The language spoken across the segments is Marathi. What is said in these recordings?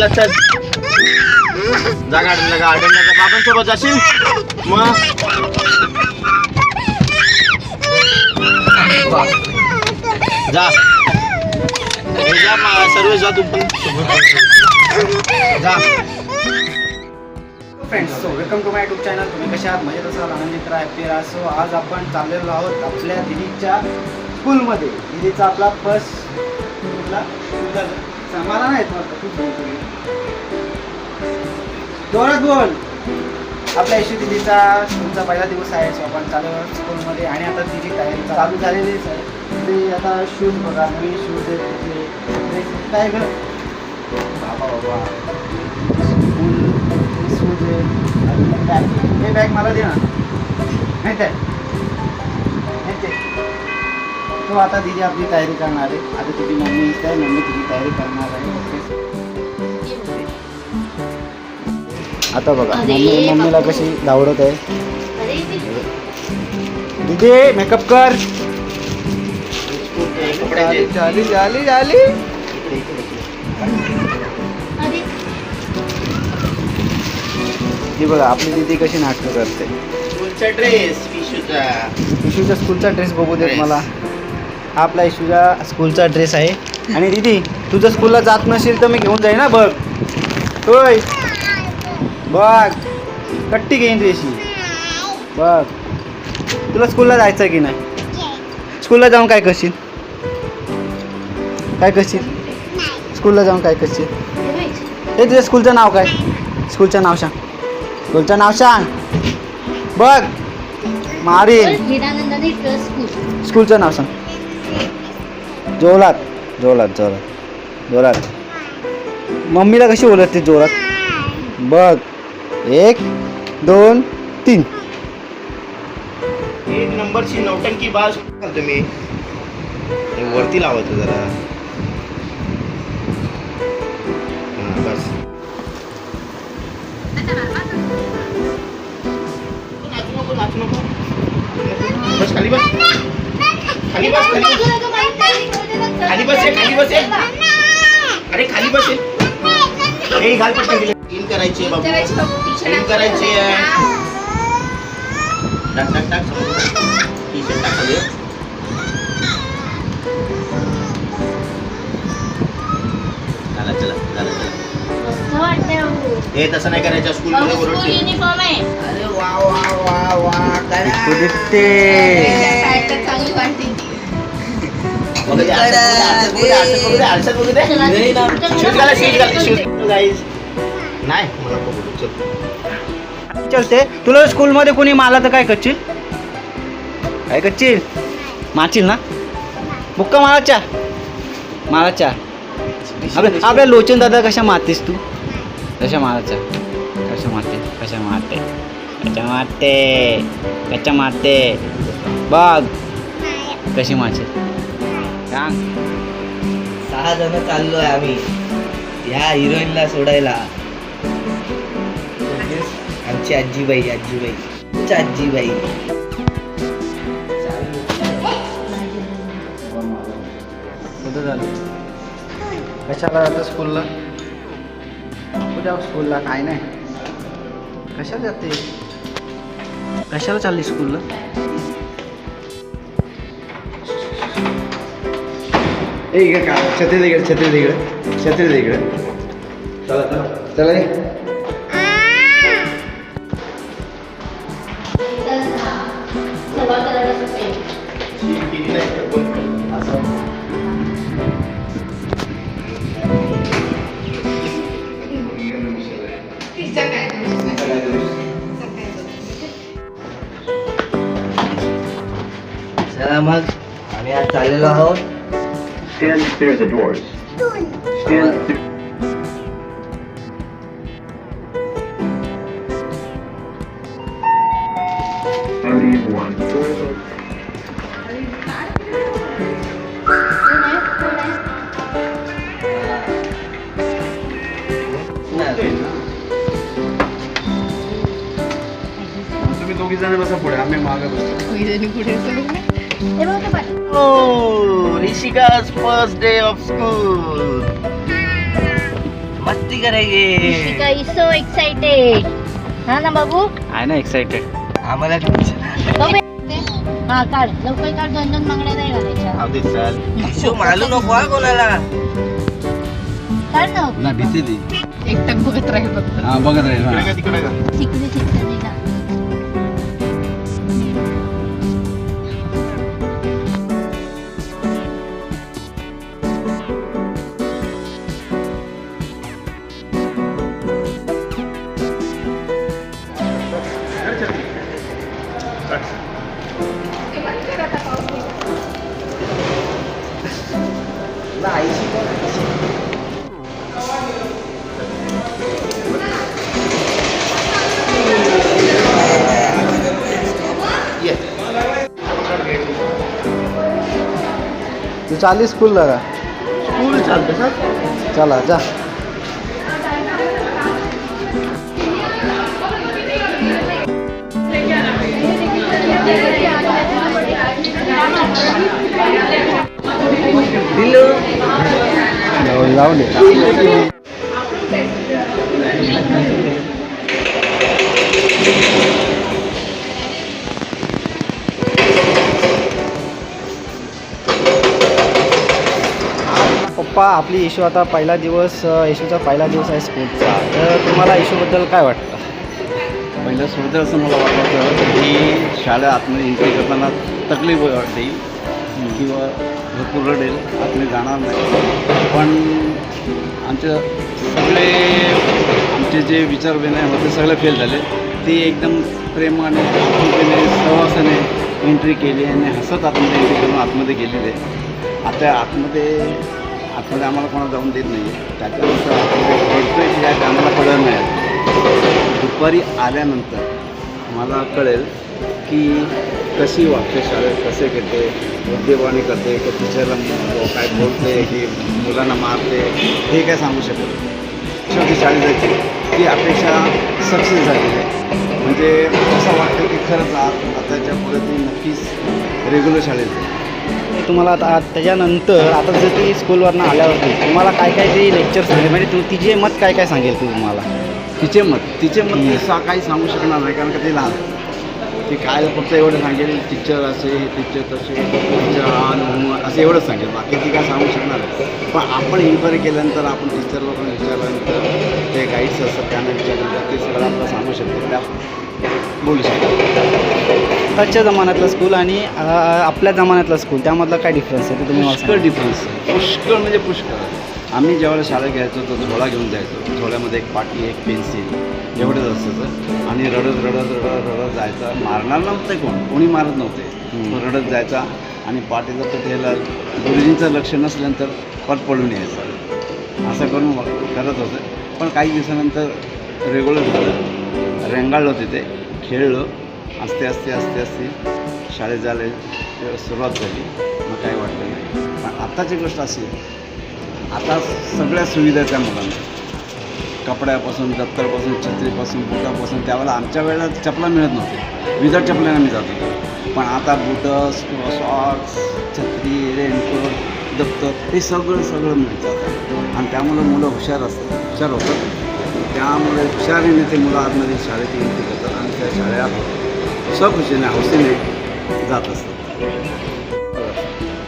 गार्डनला चल जा गार्डनला गार्डनला जा. बाबांसोबत जाशील? मग? जा. जा सर्व जा तू पण जा. Friends so welcome to my YouTube channel तुम्ही कशा आहात? मजेत असाल? आनंदित राहा हॅपी राहा सो आज आपण चाललेलो आहोत आपल्या दिदीच्या स्कूलमध्ये दिदीचा आपला फर्स्ट कुठला कुठला? मला नाही. जोरात बोल. आपल्या यशू दिदीचा स्कूलचा पहिला दिवस आहे सो आपण चालू स्कूलमध्ये आणि आता तिची तयारी चालू झालेलीच आहे ते आता शूज बघा नवीन शूज ड्रेस काय गं बाबा बाबा. स्कूल शूज आहे आणि बॅग हे बॅग मला दे ना. आहे? माहीत आहे? तो आता तिची आपली तयारी करणार आहे. आता तिची मम्मी इथे आहे मम्मी तिची तयारी करणार आहे. आता बघा मम्मी मम्मीला कशी धावडत आहे. दिदी मेकअप कर. झाली झाली ही बघा आपली दिदी कशी नाटकं करते. स्कूलचा ड्रेस विशूचा इशूचा स्कूलचा ड्रेस बघू देत. मला. आपला इशूचा स्कूलचा ड्रेस आहे. आणि दिदी तुझं स्कूलला जात नसेल तर मी घेऊन जाईन ना बघ. होय. बघ. कट्टी घेईन तुझी बघ. तुला स्कूलला जायचं की नाही? स्कूलला जाऊन काय करशील? काय करशील? स्कूलला जाऊन काय करशील? हे तुझ्या स्कूलचं नाव काय? स्कूलचं नाव सांग. स्कूलचं नाव सांग. बघ. स्कूल. स्कूलचं नाव सांग. जोरात जोरात जोरात जोरात. मम्मीला कशी ओळखते जोरात? बघ. एक दोन तीन. एक नंबरची नौटंकी बाज करतो मी. वरती लावायचं जरा. हा, बस. नाचू नको नाचू नको बस खाली बस. खाली बस खाली बस. खाली बस खाली बस. अरे खाली बस. हे घाल पटकन दिले इन करायची आहे बाबू. इन करायची आहे. टाक टाक टाक. टी शर्ट टाक खाली चला चला चला. चला हे. तसं नाही करायचं स्कूल मध्ये आहे. अरे वा वा वा वा वाटते मला. चलते. तुला स्कूलमध्ये कोणी मारला तर काय करशील? काय करशील? मारशील ना? बुक्का माराच्या माराच्या आपल्या आपल्या लोचन दादा कशा मारतेस तू? कशा मारायच्या कशा मारते? कशा मारते? कशा मारते? कशा मारते? बघ. कशी मारते सांग. सहा जण चाललोय आम्ही. ह्या हिरोईनला सोडायला. आमची आजीबाई आजीबाई. आमची आजीबाई. कुठं झालं? कशाला जातं स्कूलला? कुठे स्कूलला काय नाही. कशाला जाते? कशाला चालली स्कूलला? ए इकडे का छत्री इकडे छत्री इकडे छत्री इकडे चला चला चला रे चला मग आम्ही आज चाललेलो आहोत. Stand clear of the doors. Stand clear. Thirty-one. तुम्ही दोघी जण बसा पुढे आम्ही मागे बसतो Oh, Rishika's first day of school. मस्ती करायची इशिका इज सो एक्साइटेड हा ना बाबू आहे ना एक्साइटेड आम्हाला बघ बे. हा काढ लवकर काढ दोन दोन बांगड्या नाही घालायच्या अगदी चल इशू मालू नको हा कोणाला काढ ना ना भीती ती एकटक बघत राहील फक्त हा बघत राहील हा. का तिकडे का तिकडे तिकडे नाही का तू चालली स्कूलला का स्कूल चालतं सर चला जा. दिलो. जाऊ दे. पप्पा आपली इशू आता पहिला दिवस इशूचा पहिला दिवस आहे स्कूलचा तर तुम्हाला इशूबद्दल काय वाटतं? पहिलं सुरुवातीला असं मला वाटत की शाळा आतमध्ये एंट्री करताना तकलीफ वाटते किंवा भरपूर रडेल आतमध्ये जाणार नाही. पण आमच्या सगळे आमचे जे विचार विनय होते सगळे फेल झाले. ते एकदम प्रेमाने आपुलकीने सहवासाने एंट्री केली आणि हसत आतमध्ये एंट्री करून आतमध्ये गेलेले. आता आतमध्ये आतमध्ये आम्हाला कोणाला जाऊन देत नाही त्याच्यानंतर आतमध्ये की काय आम्हाला कळलं नाही. दुपारी आल्यानंतर मला कळेल की कशी वागते शाळेत कसे घेते बुद्धिवाणी करते की टीचरला काय बोलते की मुलांना मारते हे काय सांगू शकत शेवटी शाळेत जायची. ती अपेक्षा सक्सेस झालेली आहे. म्हणजे असं वाटतं की खरंच आताच्या पुढे ती नक्कीच रेग्युलर शाळेत जाईल. तुम्हाला आता त्याच्यानंतर आता जर ती स्कूलवरनं आल्यावरती तुम्हाला काय काय ती लेक्चर सांगेल? म्हणजे तू तिचे मत काय काय सांगेल ती तुम्हाला? तिचे मत? तिचे मत ती सा काही सांगू शकणार नाही कारण का ते लहान. ती काय फक्त एवढं सांगेल टीचर असे टीचर तसे टीचर आण होमवर्क असं एवढंच सांगेल. बाकी ती काय सांगू शकणार पण आपण इन्क्वायरी केल्यानंतर आपण टीचर लोकांना विचारल्यानंतर ते गाईड्स असतात त्यांना विचारल्यानंतर ते सगळं आपलं सांगू शकतो त्या बोलू शकतो आजच्या जमान्यातलं स्कूल आणि अ, आपल्या जमान्यातलं स्कूल त्यामधला काय डिफरन्स आहे? ते तुम्ही मला पुष्कळ. डिफरन्स पुष्कळ म्हणजे पुष्कळ. आम्ही ज्यावेळेला शाळेत घ्यायचो तो झोळा घेऊन जायचो झोळ्यामध्ये एक पाटी एक पेन्सिल एवढंच असायचं आणि रडत रडत रडत रडत जायचा. मारणार नव्हते कोण? कोणी मारत नव्हते. तो रडत जायचा आणि पाटीचा तो ठेला गुरुजींचं लक्ष नसल्यानंतर पट पडून यायचं. असं करून मग करत होतं. पण काही दिवसानंतर रेग्युलर झालं रेंगाळलो तिथे खेळलो. असते असते असते असते शाळेत जायला सुरुवात झाली. मग काही वाटलं नाही. पण आत्ताची गोष्ट अशी आता सगळ्या सुविधा त्या मुलांना. कपड्यापासून दप्तरपासून छत्रीपासून बुटापासून त्यावेळेला आमच्या वेळेला चपला मिळत नव्हते. विदाउट चपल्यानं मी जात होतो. पण आता बुटं सॉक्स छत्री रेनकोट दप्तर हे सगळं सगळं मिळतं आणि त्यामुळं मुलं हुशार असतात हुशार होतात. त्यामुळे हुशारीने ते मुलं आतमध्ये शाळेत एंट्री करतात आणि त्या शाळेत सखुशीने हौसेने जात असतात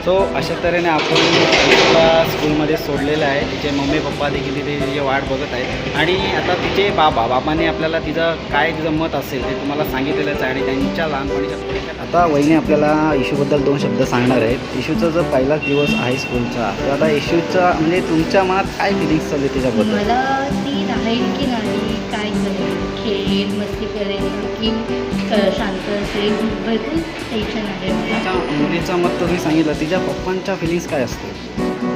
सो अशा तऱ्हेने आपण तिला स्कूलमध्ये सोडलेलं आहे. तिचे मम्मी पप्पा देखील तिथे तिची वाट बघत आहेत. आणि आता तिचे बाबा बाबाने आपल्याला तिचं काय तिचं मत असेल ते तुम्हाला सांगितलेलंच आहे आणि त्यांच्या लहानपणीच्या आता वहिनी आपल्याला इशूबद्दल दोन शब्द सांगणार आहेत. इशूचा जो पहिला दिवस आहे स्कूलचा तर आता इशूचा म्हणजे तुमच्या मनात काय फिलिंग्स चालू आहे त्याच्याबद्दल? मला ती राहील की नाही काय करेल खेळेल मस्ती करेल की शांत असेल भरपूर टेन्शन आहे. मला मुलीचं मत तुम्ही सांगितलं तिच्या पप्पांच्या फिलिंग्स काय असतील?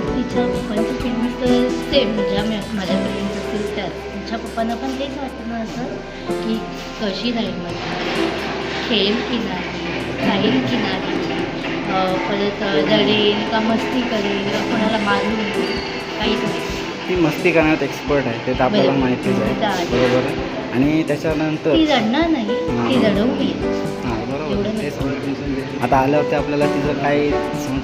तिच्या पप्पांचं फिलिंग्स तर सेम ज्या मी माझ्या फिलिंग्स असतील त्याच तिच्या पप्पांना पण तेच वाटतं ना असं की कशी राहील मला खेळेल की नाही राहील की नाही परत अ, रडेल का मस्ती करेल कोणाला मारून नाही ती मस्ती करण्यात एक्सपर्ट आहे ते तर आपल्याला. माहितीच आहे. बरोबर आणि त्याच्यानंतर ती रडणार नाही. ती हां. हां असते आता आल्यावरती आपल्याला तिचं काय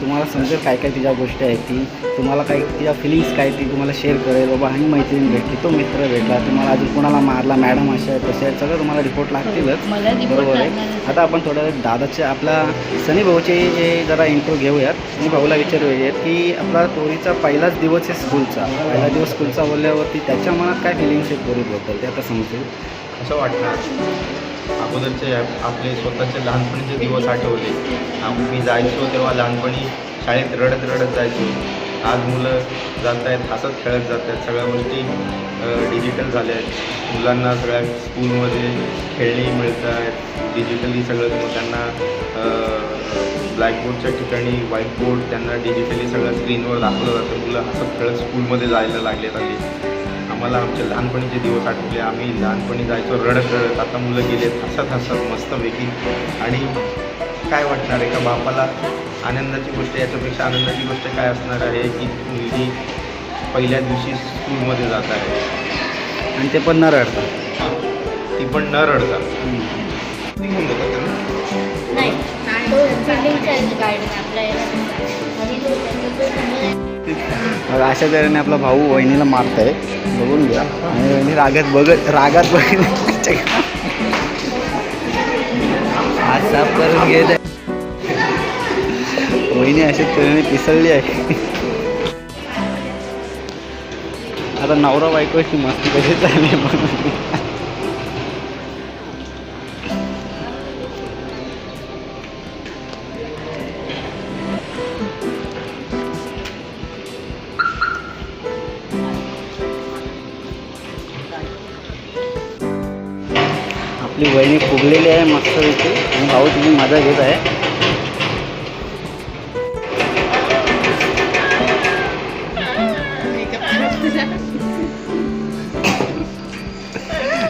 तुम्हाला समजेल काय काय तिच्या गोष्टी आहेत ती. तुम्हाला काही तिच्या फिलिंग्स काय ती तुम्हाला शेअर करेल. बाबा ही मैत्रीण भेटली तो मित्र भेटला तुम्हाला अजून कोणाला मारला मॅडम अशा आहेत तसे आहेत सगळं तुम्हाला रिपोर्ट लागतीलच. मला रिपोर्ट बरोबर आहे. आता आपण थोडं दादाच्या आपला सनी भाऊचे हे जरा इंट्रो घेऊयात. सनी भाऊला विचारूयात की आपला तोरीचा पहिलाच दिवस आहे स्कूलचा पहिला दिवस स्कूलचा बोलल्यावरती त्याच्या मनात काय फिलिंग्स आहेत तोरीबद्दल ते आता समजेल असं वाटणार अगोदरचे आपले स्वतःचे लहानपणीचे दिवस आठवले. मी जायचो तेव्हा लहानपणी शाळेत रडत रडत जायचो. आज मुलं जात आहेत हसत खेळत जात आहेत. सगळ्या गोष्टी डिजिटल झाल्या आहेत. मुलांना सगळ्या स्कूलमध्ये खेळणी मिळत आहेत. डिजिटली सगळं त्यांना ब्लॅकबोर्डच्या ठिकाणी व्हाईट बोर्ड त्यांना डिजिटली सगळं स्क्रीनवर दाखवलं जातं. मुलं हसत खेळत स्कूलमध्ये जायला लागले आली आम्हाला आमचे लहानपणीचे दिवस आठवले. आम्ही लहानपणी जायचो रडत रडत. आता मुलं गेलेत हसत हसत मस्तपैकी. आणि काय वाटणार आहे का बापाला? आनंदाची गोष्ट याच्यापेक्षा आनंदाची गोष्ट काय असणार आहे की मुलगी पहिल्या दिवशी स्कूलमध्ये जात आहे? आणि ते पण न रडतात ती पण न रडता. निघून जातात त्यांना. अशा तऱ्हेने आपला भाऊ वहिनीला मारत आहे बघून घ्या. आणि वहिनी रागात बघत रागात बघत आज साफ करून घेत वहिनी अशा तऱ्हेने पिसळली आहे. आता नवरा बायकोची मस्ती कशी चालली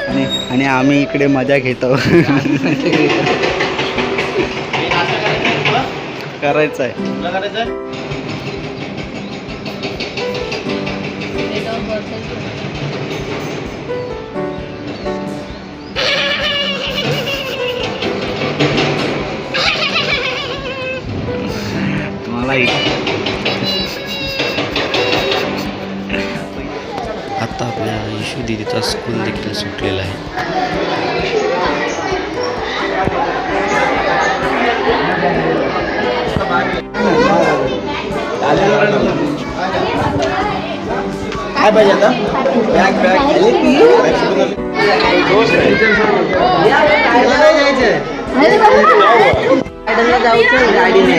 आणि आणि आम्ही इकडे मजा घेतो करायचं आहे करायचं आहे? तुम्हाला आता आपल्या यशू दिदीचा स्कूल देखील सुटलेला आहे. काय पाहिजे आता? बॅग बॅग गाडीने.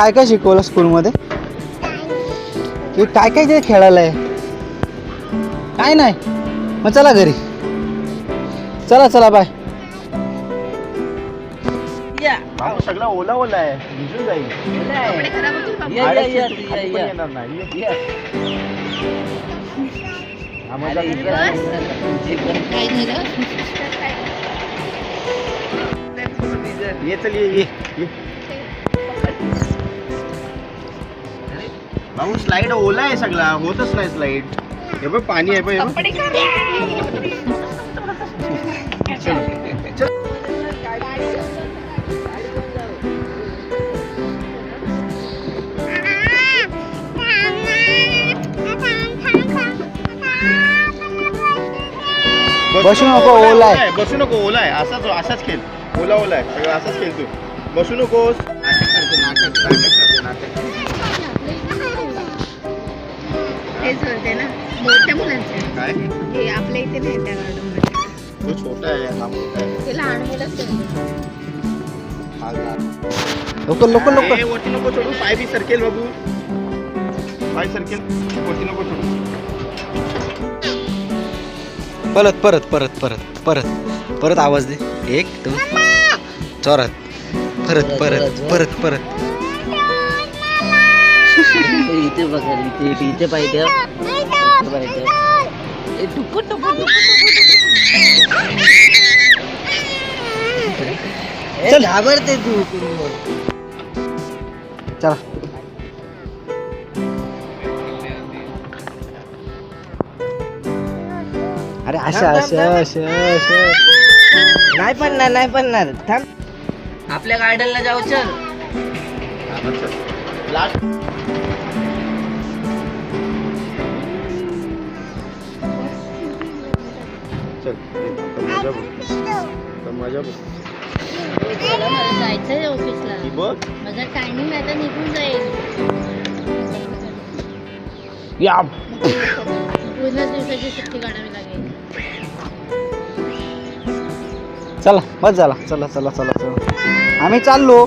काय काय शिकवलं स्कूलमध्ये हे काय काय ते खेळायला आहे? काय नाही. मग चला घरी. चला चला बाय सगळा ओला ओला आहे. भिजून जाईल. या, भाऊ स्लाइड ओला आहे सगळा. होतच नाही स्लाइड हे बघ पाणी आहे हे बघ. बसू नको, ओला आहे. बसू नको ओला आहे. असाच असाच खेळ. ओला ओला आहे. सगळं असाच खेळ तू. बसू नकोस. नाटक करते नाटक नाटक करते नाटक काय? हे आपल्या इथे नाही त्या गार्डन तो छोटा आहे हा मोठा आहे. ते लहान मुलंच खेळतात. हा ए, वरती नको पाय बी सरकेल बाबू. पाय सरकेल. वरती नको सोडू परत परत परत परत परत. परत आवाज दे. एक दोन. चोरात. परत परत परत परत. इथे बघा इथे इथे पाहिजे पाहिजे चल घाबरते तू. चला. अरे अशा अशा अशा अशा. नाही पडणार नाही पडणार. थांब. आपल्या गार्डनला जाऊ चल. लास्ट. मजा बघ. मजा बघ. ऑफिसला बघ. माझा टायमिंग आता निघून जाईल. या. पूर्ण दिवसाची सुट्टी काढावी लागेल. चला बस झाला. चला चला चला चला. आम्ही चाललो.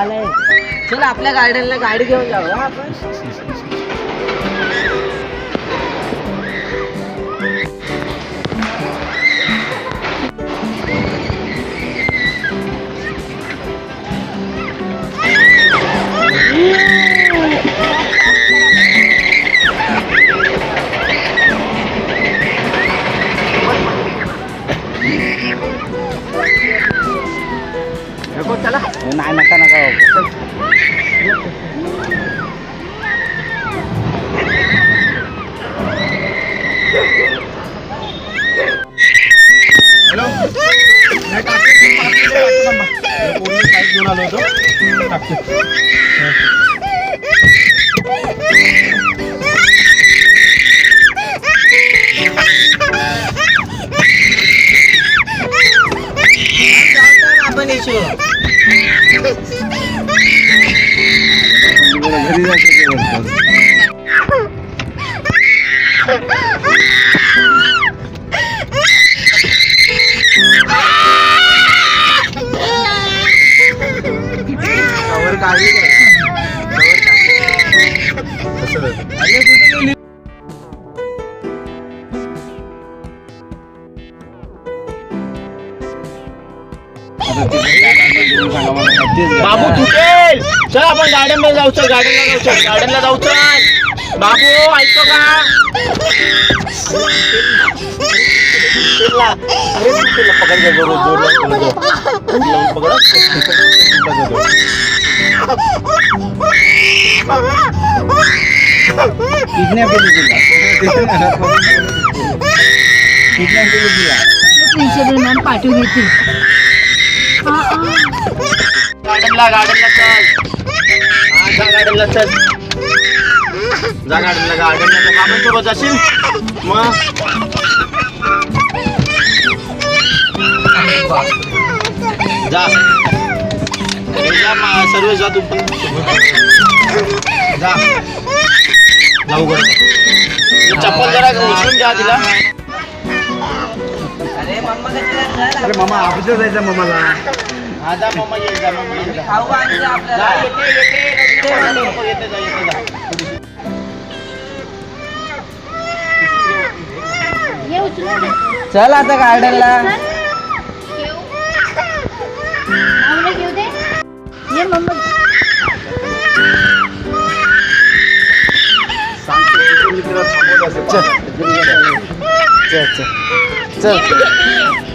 चल आपल्या गार्डनला गाडी घेऊन जाऊ आपण. नाही नका नका हॅलो नाही, टाकते. टाकते थांबा. हे पूर्ण साईड घेऊन आलो होतो टाकते जाऊ चल गार्डनला जाऊ चल गार्डनला जाऊ चल बाबू ऐकतो का तुटेल ना. अरे पकड पकड. पकड, किडनॅप केली तुला किडनॅप केली तुला प्रिन्सिपल मॅम पाठवून गार्डनला गार्डनला चल जा गार्डनला चल. जा गार्डनला गार्डनला जा आपण सोबत जाशील. मग? जा. अरे जा मा- सर्व जा तू पण. जा. जाऊ गड चप्पल जरा उचलून घ्या तिला. अरे मम्मा कशाला अरे मामा ऑफिसला जायचं मामाला. जा मम्मा ये जा मम्मा ये जा खाऊ आणलं जा आपल्याला. येते येते. रडू नको, येते जा येते जा. हे उचलून घे. चल आता गार्डनला. घेऊ. माऊला घेऊ दे ये मम्मा चल. चल. चल.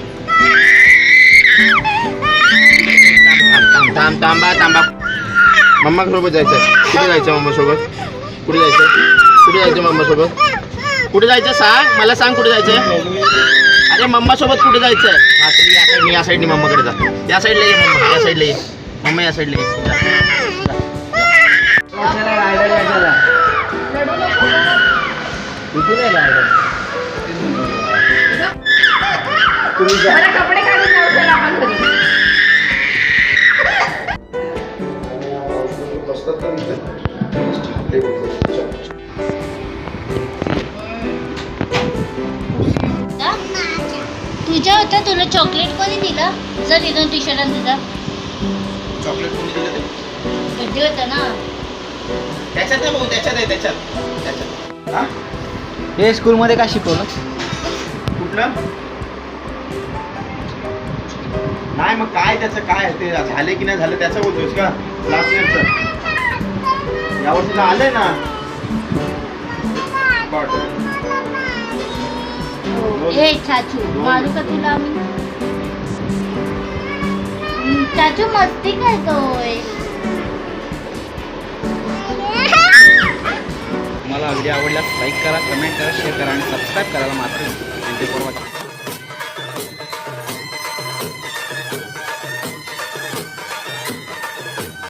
थांब थांबा थांबा मम्मा सोबत जायचं कुठे जायचं मम्मा सोबत कुठे जायचं कुठे जायचं मम्मा सोबत कुठे जायचं सांग? मला सांग कुठे जायचंय. अरे मम्मा सोबत कुठे जायचंय? हा तर या साईडने या साईडने मम्माकडे जा. या साईडला ये मम्मा या साईडला ये. मम्मा या साईडला ये. तुम्ही जा. तुझ्या होता तुला चॉकलेट कोणी दिलं? जर तिथून टी शर्ट तुझा. चॉकलेट कोणी दिलं ते? बड्डे होता ना. त्याच्यात आहे भाऊ त्याच्यात आहे त्याच्यात. त्याच्यात. हा? हे स्कूलमध्ये काय शिकवलं? कुठलं? नाही मग काय त्याचं काय ते? झाले की नाही झालं त्याचं बोलतोस का? लास्ट इयरचं या वर्षीला आलंय ना. ए चाचू मारू का तुला चाचू मस्ती करतोय. तुम्हाला व्हिडिओ आवडल्यास लाईक करा कमेंट करा शेअर करा आणि सबस्क्राईब करायला मात्र